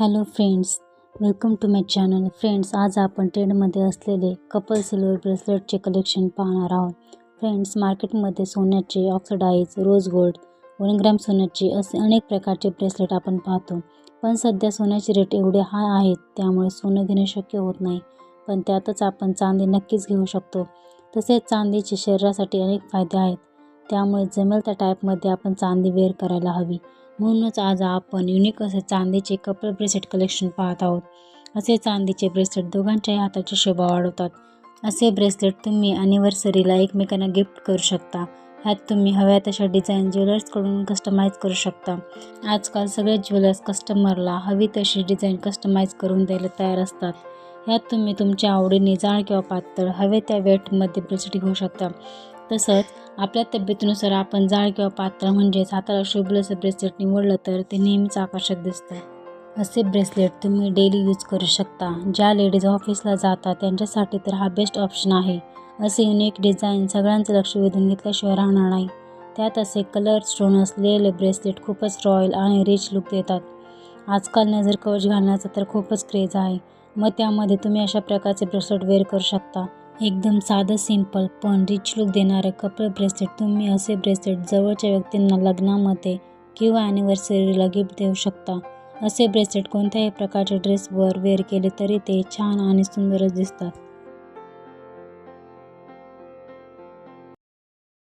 Hello friends welcome to my channel friends आज आपण ट्रेंडमध्ये असलेले कपल सिल्वर ब्रेसलेटचे कलेक्शन पाहणार आहोत. फ्रेंड्स मार्केटमध्ये सोन्याचे oxidise rose gold one gram सोन्याचे असे अनेक प्रकारचे ब्रेसलेट आपण पाहतो. पण सध्या सोन्याचे रेट एवढे हाय आहेत त्यामुळे सोनं घेणे शक्य होत नाही. पण त्यातच आपण चांदी नक्कीच घेऊ शकतो. तसेच चांदीचे शरीरासाठी अनेक फायदे आहेत. त्यामुळे जमेल त्या टाईपमध्ये आपण चांदी वेअर करायला हवी. म्हणूनच आज आपण युनिक असे चांदीचे कपल ब्रेसलेट कलेक्शन पाहत आहोत. असे चांदीचे ब्रेसलेट दोघांच्याही हाताची शोभा वाढवतात. असे ब्रेसलेट तुम्ही ॲनिव्हर्सरीला एकमेकांना गिफ्ट करू शकता. ह्यात तुम्ही हव्या तशा डिझाईन ज्वेलर्सकडून कस्टमाइज करू शकता. आजकाल सगळे ज्वेलर्स कस्टमरला हवी तशी डिझाईन कस्टमाइज करून द्यायला तयार असतात. ह्यात तुम्ही तुमच्या आवडीने जाळ किंवा पातळ हवे त्या वेटमध्ये ब्रेसलेट घेऊ शकता. तसंच आपल्या तब्येतीनुसार आपण जाड किंवा पात्र म्हणजेच हाताला शोभलं असं ब्रेसलेट निवडलं तर ते नेहमीच आकर्षक दिसतं. असे ब्रेसलेट तुम्ही डेली यूज करू शकता. ज्या लेडीज ऑफिसला जातात त्यांच्यासाठी तर हा बेस्ट ऑप्शन आहे. असे युनिक डिझाईन सगळ्यांचं लक्ष वेधून घेतल्याशिवाय राहणार नाही. त्यात असे कलर स्टोन असलेले ब्रेसलेट खूपच रॉयल आणि रिच लुक देतात. आजकाल नजर कवच घालण्याचा तर खूपच क्रेज आहे. मग त्यामध्ये तुम्ही अशा प्रकारचे ब्रेसलेट वेअर करू शकता. एकदम साधं सिंपल पण रिच लुक देणारं कपल ब्रेसलेट तुम्ही असे ब्रेसलेट जवळच्या व्यक्तींना लग्नामध्ये किंवा ॲनिव्हर्सरीला गिफ्ट देऊ शकता. असे ब्रेसलेट कोणत्याही प्रकारच्या ड्रेसवर वेअर केले तरी ते छान आणि सुंदरच दिसतात.